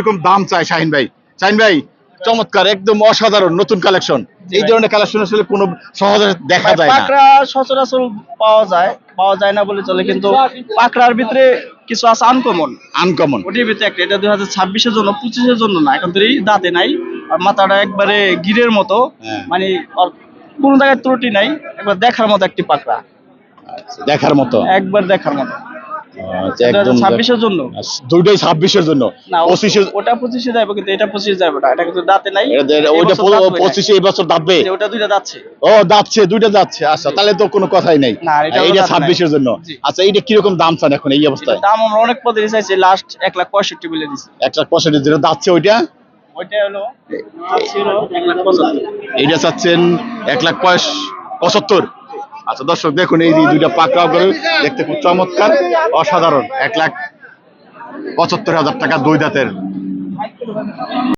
এরকম দাম চায় শাহিন ভাই? শাহিন ভাই চমৎকার একদম অসাধারণ নতুন কালেকশন এই ধরনের কালেকশন আসলে কোনো সহজে দেখা যায় না। পাকড়া সচরাচর পাওয়া যায় পাওয়া যায় না বলে চলে কিন্তু পাকড়ার ভিতরে কিছু আছে আনকমন আনকমন ওটির ভিতরে একটা এটা দুই হাজার ছাব্বিশের জন্য পঁচিশের জন্য না এখন তো এই দাঁতে নাই আর মাথাটা একবারে গিরের মতো হ্যাঁ। মানে কোনো জায়গায় ত্রুটি নাই একবার দেখার মতো একটি পাকড়া। দেখার মতো। একবার দেখার মতো। আচ্ছা, ছাব্বিশের জন্য। দুইটাই ছাব্বিশের জন্য। পঁচিশে ওটা পঁচিশে যাবে কিন্তু এটা পঁচিশে যাবে না। এটা কিন্তু দাঁতে নাই। ওইটা এবছর দাঁত হয় নাই। পঁচিশে এই বছর দাঁতবে। ওটা দুইটা যাচ্ছে ও যাচ্ছে দুইটা যাচ্ছে আচ্ছা তাহলে তো কোনো কথাই নেই। না, এটা হলো এইটা ছাব্বিশের জন্য। আচ্ছা এইটা কীরকম দাম চান এখন এই অবস্থায়? দাম আমরা অনেক পদে চাইছি লাস্ট এক লাখ পঁয়ষট্টি বলে এক লাখ পঁয়ষট্টি যেটা যাচ্ছে ওইটা? হলো এইটা চাচ্ছেন এক লাখ পঁচাত্তর। আচ্ছা দর্শক, দেখুন, এই দুইটা পাকড়াও করে দেখতে খুব চমৎকার, অসাধারণ। এক লাখ পঁচাত্তর হাজার টাকা দুই দাঁতের।